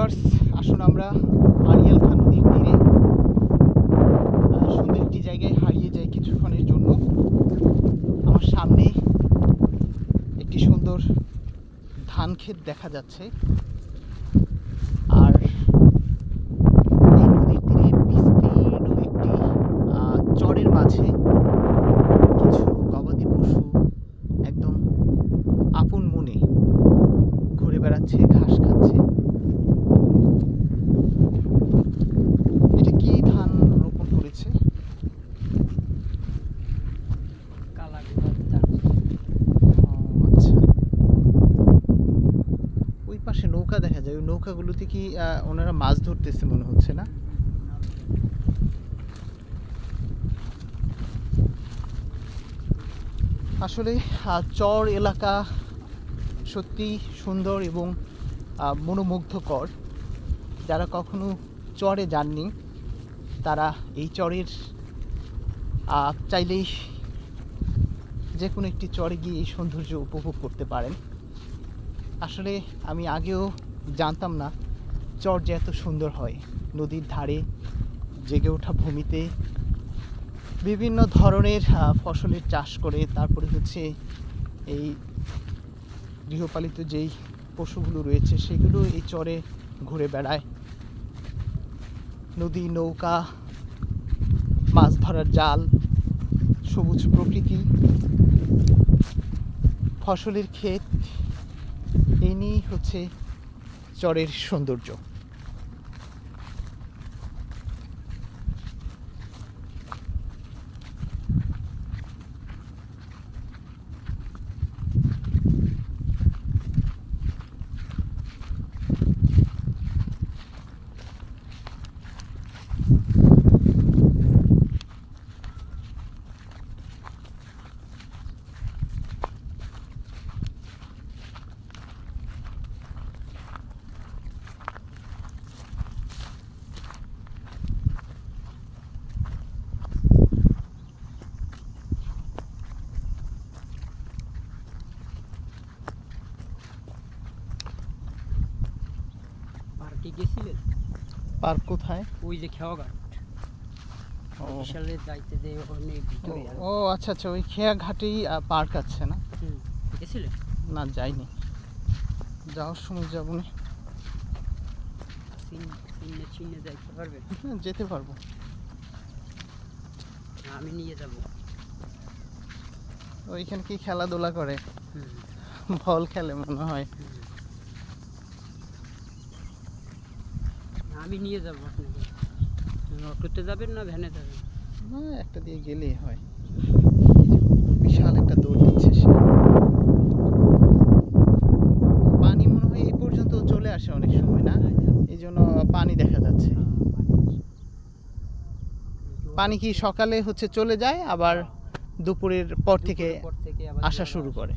Viewers আসুন আমরা Arial খান নদীর তীরে সুন্দর একটি জায়গায় হারিয়ে যাই কিছুক্ষণের জন্য। আমার সামনে একটি সুন্দর ধান ক্ষেত দেখা যাচ্ছে। আর এই নদীর তীরে বিস্তীর্ণ একটি চরের মাঝে কিছু গবাদি পশু একদম আপন মনে ঘুরে বেড়াচ্ছে, ঘাস খাচ্ছে এটা কি ধান রোপণ করেছে কালা গোলাপ ধান ও আচ্ছা ওই পাশে নৌকা দেখা যায়। ওই নৌকাগুলোতে কি ওনারা মাছ ধরতেছে মনে হচ্ছে না? আসলে চর এলাকা সত্যি সুন্দর এবং মনোমুগ্ধকর। যারা কখনো চরে যাননি, তারা এই চরের চাইলেই যে কোনো একটি চরে গিয়ে এই সৌন্দর্য উপভোগ করতে পারেন। আসলে আমি আগেও জানতাম না চর যে এত সুন্দর হয়। নদীর ধারে জেগে ওঠা ভূমিতে বিভিন্ন ধরনের ফসলের চাষ করে, তারপরে হচ্ছে এই গৃহপালিত যেই পশুগুলো রয়েছে, সেগুলো এই চরে ঘুরে বেড়ায়। নদী, নৌকা, মাছ ধরার জাল, সবুজ প্রকৃতি, ফসলের ক্ষেত এই নিয়েই হচ্ছে চরের সৌন্দর্য। পার্কে গেছিলেন? পার্ক কোথায়? ওই যে খেয়াঘাট ও। বিশালের দায়িত্বে যে ওখানে ভিতরে ও আচ্ছা আচ্ছা ওই খেয়া ঘাটেই পার্ক আছে না? হুম, গেছিলেন না যাইনি। যাওয়ার সময় যাব না। চিন- যাইতে পারবেন হ্যাঁ, যেতে পারব। আমি নিয়ে যাব। ওইখানে কি খেলাধুলা করে? বল খেলে মনে হয়। আমি নিয়ে যাব আপনাকে। অটোতে যাবেন না ভ্যানে যাবেন। না একটা দিয়ে গেলেই হয়। বিশাল একটা দৌড় দিচ্ছে সে। পানি মনে হয় এই পর্যন্ত চলে আসে অনেক সময় না? এই জন্য পানি দেখা যাচ্ছে। পানি কি সকালে হচ্ছে চলে যায় আবার দুপুরের পর থেকে আসা শুরু করে?